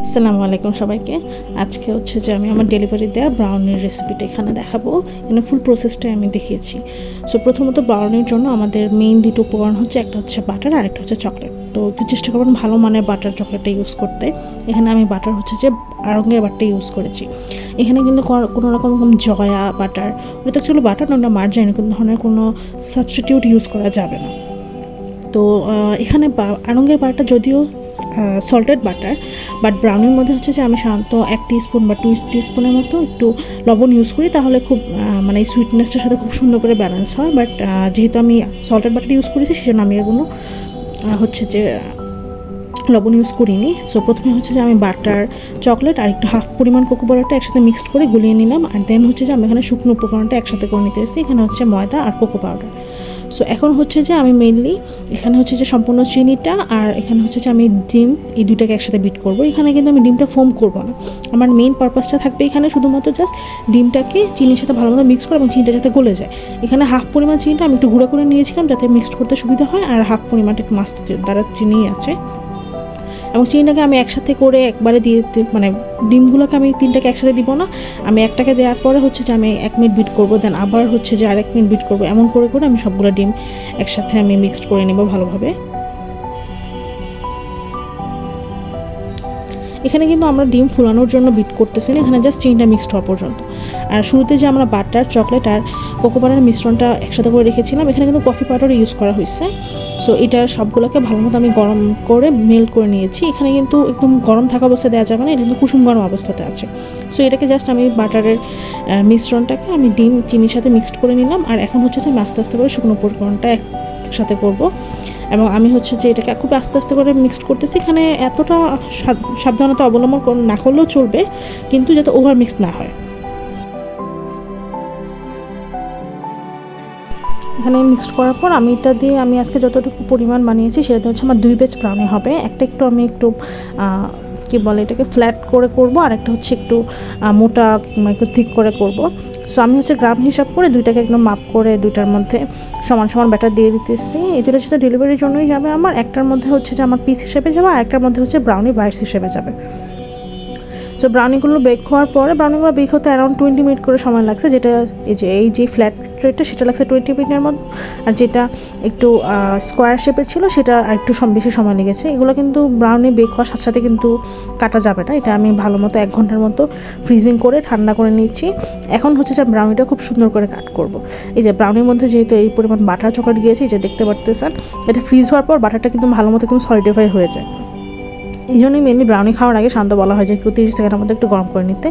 আসসালামু আলাইকুম সবাইকে। আজকে হচ্ছে যে আমি আমার ডেলিভারি দেওয়া ব্রাউনির রেসিপিটা এখানে দেখাবো। এখানে ফুল প্রসেসটাই আমি দেখিয়েছি। সো প্রথমত ব্রাউনির জন্য আমাদের মেইন দুটো উপকরণ হচ্ছে, একটা হচ্ছে বাটার আর একটা হচ্ছে চকলেট তো একটু চেষ্টা করবেন ভালো মানের বাটার চকলেটটা ইউজ করতে। এখানে আমি বাটার হচ্ছে যে আরঙ্গের বাটারটা ইউজ করেছি। এখানে কিন্তু কোনো- রকম জয়া বাটার ওটা অ্যাকচুয়ালি বাটার না ওটা মার্জাইন কোনো ধরনের কোনো সাবস্টিটিউট ইউজ করা যাবে না। তো এখানে আড়ঙ্গের বাটারটা যদিও সল্টেড বাটার বাট ব্রাউনির মধ্যে হচ্ছে যে আমি সাধারণত এক স্পুন বা টু স্পুনের মতো একটু লবণ ইউজ করি, তাহলে খুব মানে সুইটনেসটার সাথে খুব সুন্দর করে ব্যালেন্স হয় বাট যেহেতু আমি সল্টেড বাটার ইউজ করেছি, সেজন্য আমি এগুলো হচ্ছে যে লবণ ইউজ করিনি। সো প্রথমে হচ্ছে যে আমি বাটার চকলেট আর একটু হাফ পরিমাণ কোকো পাউডারটা একসাথে মিক্সড করে গুলিয়ে নিলাম, আর দেন হচ্ছে যে আমি এখানে শুকনো উপকরণটা একসাথে করে নিতে এসেছি, এখানে হচ্ছে ময়দা আর কোকো পাউডার সো এখন হচ্ছে যে আমি মেনলি এখানে হচ্ছে যে সম্পূর্ণ চিনিটা আর এখানে হচ্ছে যে আমি ডিম, এই দুটাকে একসাথে বিট করব। এখানে কিন্তু আমি ডিমটা ফোম করব না। আমার মেন পারপাসটা থাকবে এখানে শুধুমাত্র জাস্ট ডিমটাকে চিনির সাথে ভালো মতো মিক্স করে এবং চিনিটা যাতে গলে যায়। এখানে হাফ পরিমাণ চিনিটা আমি একটু গুঁড়ো করে নিয়েছিলাম যাতে মিক্সড করতে সুবিধা হয় আর হাফ পরিমাণটা একটু মাস্ত দ্বারা চিনি আছে। এবং চিনিটাকে আমি একসাথে করে একবারে দিয়ে মানে ডিমগুলোকে আমি তিনটাকে একসাথে দিব না। আমি একটাকে দেওয়ার পরে হচ্ছে যে আমি এক মিনিট বিট করব দেন আবার হচ্ছে যে আর এক মিনিট বিট করব। এমন করে করে আমি সবগুলো ডিম একসাথে আমি মিক্সড করে নেব ভালোভাবে। এখানে কিন্তু আমরা ডিম ফুলানোর জন্য বিট করতেছি না, এখানে জাস্ট চিনিটা মিক্সড হওয়া পর্যন্ত। আর শুরুতে যে আমরা বাটার চকলেট আর কোকো মিশ্রণটা একসাথে করে রেখেছিলাম, এখানে কিন্তু কফি পাউডার ইউজ করা হয়েছে। সো এটা সবগুলোকে ভালো মতো আমি গরম করে মেল্ট করে নিয়েছি। এখানে কিন্তু একদম গরম থাকা অবস্থায় দেওয়া যাবে না, এটা কিন্তু কুসুম গরম অবস্থাতে আছে। সো এটাকে জাস্ট আমি বাটারের মিশ্রণটাকে আমি ডিম, চিনির সাথে মিক্সড করে নিলাম। আর এখন হচ্ছে যে আস্তে আস্তে করে শুকনো উপকরণটা এক, একসাথে করব। এবং আমি হচ্ছে যে এটাকে খুব আস্তে আস্তে করে মিক্সড করতেছি। এখানে এতটা সাবধানতা অবলম্বন না করলেও চলবে, কিন্তু যাতে ওভার মিক্স না হয়। এখানে মিক্সড করার পর আমি এটা দিয়ে আমি আজকে যতটুকু পরিমাণ বানিয়েছি সেটাতে হচ্ছে আমার দুই বেজ প্রাণে হবে। একটা একটু আমি একটু কি বলে এটাকে ফ্ল্যাট করে করব, আর একটা হচ্ছে একটু মোটা একটু ঠিক করে করব। সো আমি হচ্ছে গ্রাম হিসাব করে দুইটাকে একদম মাপ করে দুইটার মধ্যে সমান সমান ব্যাটার দিয়ে দিতেছি। এই দুটো সেটা ডেলিভারির জন্যই যাবে আমার, একটার মধ্যে হচ্ছে যে আমার পিস হিসেবে যাবে, আর একটার মধ্যে হচ্ছে ব্রাউনি বাইস হিসেবে যাবে। সো ব্রাউনিগুলো বেক হওয়ার পরে ব্রাউনিগুলো বেক হতে অ্যারাউন্ড টোয়েন্টি মিনিট করে সময় লাগছে। যেটা এই যে এই যে ফ্ল্যাট রেটটা সেটা লাগছে টোয়েন্টি মিনিটের মধ্যে। আর যেটা একটু স্কোয়ার শেপের ছিল, সেটা একটু বেশি সময় লেগেছে। এগুলো কিন্তু ব্রাউনি বেক হওয়ার সাথে সাথে কিন্তু কাটা যাবে না। এটা আমি ভালো মতো এক ঘণ্টার মতো ফ্রিজিং করে, ঠান্ডা করে নিচ্ছি। এখন হচ্ছে যে ব্রাউনিটা খুব সুন্দর করে কাট করব। এই যে ব্রাউনির মধ্যে যেহেতু এই পরিমাণ বাটার চকলেট গিয়েছে যে দেখতে পারতেছেন, এটা ফ্রিজ হওয়ার পর বাটারটা কিন্তু ভালো মতো একদম সলিডিফাই হয়ে যায়। এই জন্যই মেনলি ব্রাউনি খাওয়ার আগে শান্ত বলা হয় যে একটু তিরিশ সেকেন্ডের মধ্যে একটু গরম করে নিতে।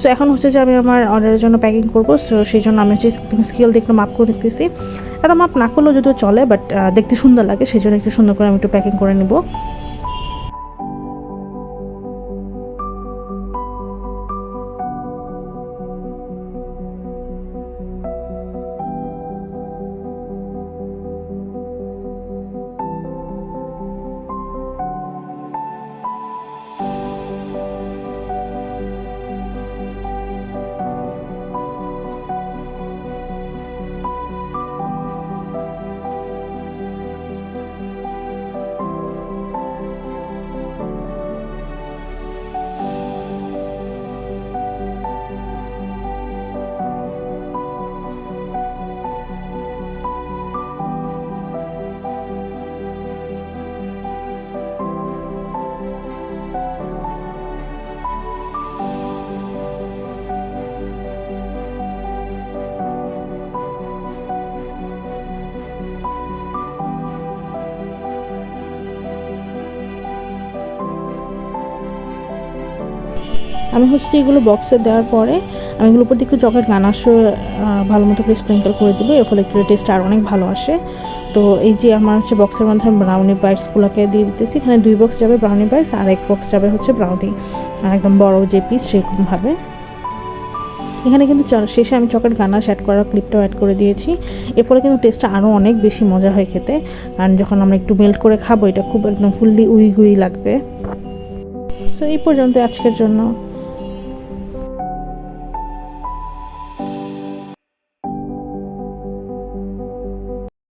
সো এখন হচ্ছে যে আমি আমার অর্ডারের জন্য প্যাকিং করব। সো সেই জন্য আমি হচ্ছে স্কেল দিয়ে একটু মাপ করে নিতেছি। এত মাপ না করলেও যদিও চলে বাট দেখতে সুন্দর লাগে, সেই জন্য একটু সুন্দর করে আমি একটু প্যাকিং করে নেব। আমি হচ্ছে যে এগুলো বক্সে দেওয়ার পরে আমি এগুলোর উপর একটু চকলেট গানাশ ভালো মতো করে স্প্রিঙ্কল করে দেবো। এর ফলে একটু টেস্ট আর অনেক ভালো আসে। তো এই যে আমার হচ্ছে বক্সের মধ্যে আমি ব্রাউনি বাইটসগুলোকে দিয়ে দিতেছি। এখানে দুই বক্স যাবে ব্রাউনি বাইটস আর এক বক্স যাবে হচ্ছে ব্রাউনি একদম বড় যে পিস সেরকমভাবে। এখানে কিন্তু শেষে আমি চকলেট গানাশ অ্যাড করার ক্লিপটাও অ্যাড করে দিয়েছি। এর ফলে কিন্তু টেস্টটা আরও অনেক বেশি মজা হয় খেতে। কারণ যখন আমরা একটু মেল্ট করে খাব, এটা খুব একদম ফুললি উই গুই লাগবে। সো এই পর্যন্ত আজকের জন্য।